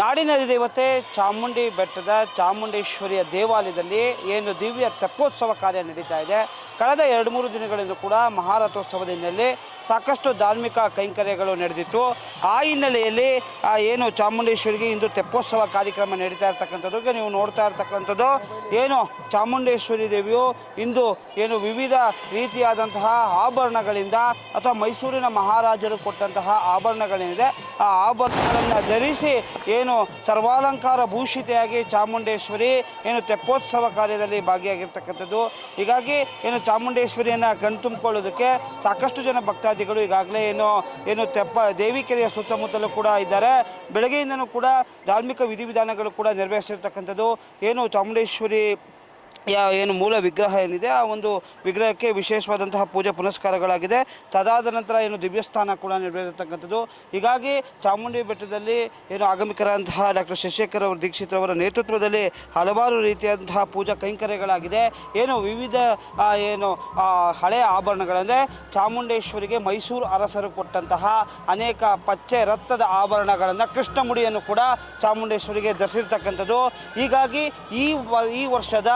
ನಾಡಿನ ದೇವತೆ ಚಾಮುಂಡಿ ಬೆಟ್ಟದ ಚಾಮುಂಡೇಶ್ವರಿಯ ದೇವಾಲಯದಲ್ಲಿ ಏನು ದಿವ್ಯ ತೆಪ್ಪೋತ್ಸವ ಕಾರ್ಯ ನಡೀತಾ ಇದೆ. ಕಳೆದ ಎರಡು ಮೂರು ದಿನಗಳಿಂದ ಕೂಡ ಮಹಾರಥೋತ್ಸವದ ಹಿನ್ನೆಲೆ ಸಾಕಷ್ಟು ಧಾರ್ಮಿಕ ಕೈಂಕರ್ಯಗಳು ನಡೆದಿತ್ತು. ಆ ಹಿನ್ನೆಲೆಯಲ್ಲಿ ಏನು ಚಾಮುಂಡೇಶ್ವರಿಗೆ ಇಂದು ತೆಪ್ಪೋತ್ಸವ ಕಾರ್ಯಕ್ರಮ ನಡೀತಾ ಇರ್ತಕ್ಕಂಥದ್ದು ನೀವು ನೋಡ್ತಾ ಇರ್ತಕ್ಕಂಥದ್ದು, ಏನು ಚಾಮುಂಡೇಶ್ವರಿ ದೇವಿಯು ಇಂದು ಏನು ವಿವಿಧ ರೀತಿಯಾದಂತಹ ಆಭರಣಗಳಿಂದ ಅಥವಾ ಮೈಸೂರಿನ ಮಹಾರಾಜರು ಕೊಟ್ಟಂತಹ ಆಭರಣಗಳೇನಿದೆ, ಆ ಆಭರಣಗಳನ್ನು ಧರಿಸಿ ಏನು ಸರ್ವಾಲಂಕಾರ ಭೂಷಿತೆಯಾಗಿ ಚಾಮುಂಡೇಶ್ವರಿ ಏನು ತೆಪ್ಪೋತ್ಸವ ಕಾರ್ಯದಲ್ಲಿ ಭಾಗಿಯಾಗಿರ್ತಕ್ಕಂಥದ್ದು. ಹೀಗಾಗಿ ಏನು ಚಾಮುಂಡೇಶ್ವರಿಯನ್ನು ಕಣ್ತುಂಬಿಕೊಳ್ಳೋದಕ್ಕೆ ಸಾಕಷ್ಟು ಜನ ಭಕ್ತಾದಿಗಳು ಈಗಾಗಲೇ ಏನು ಏನು ತೆಪ್ಪ, ದೇವಿಕೆರೆಯ ಸುತ್ತಮುತ್ತಲೂ ಕೂಡ ಇದ್ದಾರೆ. ಬೆಳಗ್ಗೆಯಿಂದನೂ ಕೂಡ ಧಾರ್ಮಿಕ ವಿಧಿವಿಧಾನಗಳು ಕೂಡ ನೆರವೇರಿಸಿರ್ತಕ್ಕಂಥದ್ದು. ಏನು ಚಾಮುಂಡೇಶ್ವರಿ ಯಾ ಏನು ಮೂಲ ವಿಗ್ರಹ ಏನಿದೆ, ಆ ಒಂದು ವಿಗ್ರಹಕ್ಕೆ ವಿಶೇಷವಾದಂತಹ ಪೂಜೆ ಪುನಸ್ಕಾರಗಳಾಗಿದೆ. ತದಾದ ನಂತರ ಏನು ದಿವ್ಯಸ್ಥಾನ ಕೂಡ ನೆರವೇರತಕ್ಕಂಥದ್ದು. ಹೀಗಾಗಿ ಚಾಮುಂಡಿ ಬೆಟ್ಟದಲ್ಲಿ ಏನು ಆಗಮಿಕರಾದಂತಹ ಡಾಕ್ಟರ್ ಶಶೇಖರ್ ಅವರು, ದೀಕ್ಷಿತ್ ಅವರ ನೇತೃತ್ವದಲ್ಲಿ ಹಲವಾರು ರೀತಿಯಾದಂತಹ ಪೂಜಾ ಕೈಂಕರ್ಯಗಳಾಗಿದೆ. ಏನು ವಿವಿಧ ಏನು ಹಳೆಯ ಆಭರಣಗಳಂದರೆ ಚಾಮುಂಡೇಶ್ವರಿಗೆ ಮೈಸೂರು ಅರಸರು ಕೊಟ್ಟಂತಹ ಅನೇಕ ಪಚ್ಚೆ ರಕ್ತದ ಆಭರಣಗಳನ್ನು ಕೃಷ್ಣಮುಡಿಯನ್ನು ಕೂಡ ಚಾಮುಂಡೇಶ್ವರಿಗೆ ಧರಿಸಿರ್ತಕ್ಕಂಥದ್ದು ಹೀಗಾಗಿ ಈ ಈ ವರ್ಷದ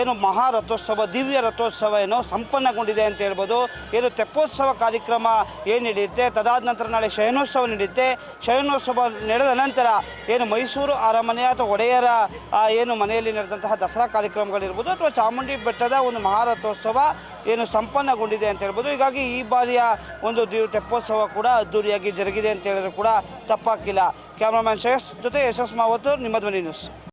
ಏನು ಮಹಾರಥೋತ್ಸವ, ದಿವ್ಯ ರಥೋತ್ಸವ ಏನು ಸಂಪನ್ನಗೊಂಡಿದೆ ಅಂತ ಹೇಳ್ಬೋದು. ಏನು ತೆಪ್ಪೋತ್ಸವ ಕಾರ್ಯಕ್ರಮ ಏನು ನಡೆಯುತ್ತೆ, ತದಾದ ನಂತರ ನಾಳೆ ಶಯನೋತ್ಸವ ನಡೆಯುತ್ತೆ. ಶಯನೋತ್ಸವ ನಡೆದ ನಂತರ ಏನು ಮೈಸೂರು ಅರಮನೆ ಅಥವಾ ಒಡೆಯರ ಏನು ಮನೆಯಲ್ಲಿ ನಡೆದಂತಹ ದಸರಾ ಕಾರ್ಯಕ್ರಮಗಳಿರ್ಬೋದು ಅಥವಾ ಚಾಮುಂಡಿ ಬೆಟ್ಟದ ಒಂದು ಮಹಾರಥೋತ್ಸವ ಏನು ಸಂಪನ್ನಗೊಂಡಿದೆ ಅಂತ ಹೇಳ್ಬೋದು. ಹೀಗಾಗಿ ಈ ಬಾರಿಯ ಒಂದು ದಿವ್, ತೆಪ್ಪೋತ್ಸವ ಕೂಡ ಅದ್ದೂರಿಯಾಗಿ ಜರುಗಿದೆ ಅಂತ ಹೇಳಿದ್ರು ಕೂಡ ತಪ್ಪಾಕಿಲ್ಲ. ಕ್ಯಾಮ್ರಾಮ್ಯಾನ್ ಶ್ರೇಯಸ್ ಜೊತೆ ಯಶಸ್ ಮಾವತ್ತು ನಿಮ್ಮ ಧ್ವನಿ ನ್ಯೂಸ್.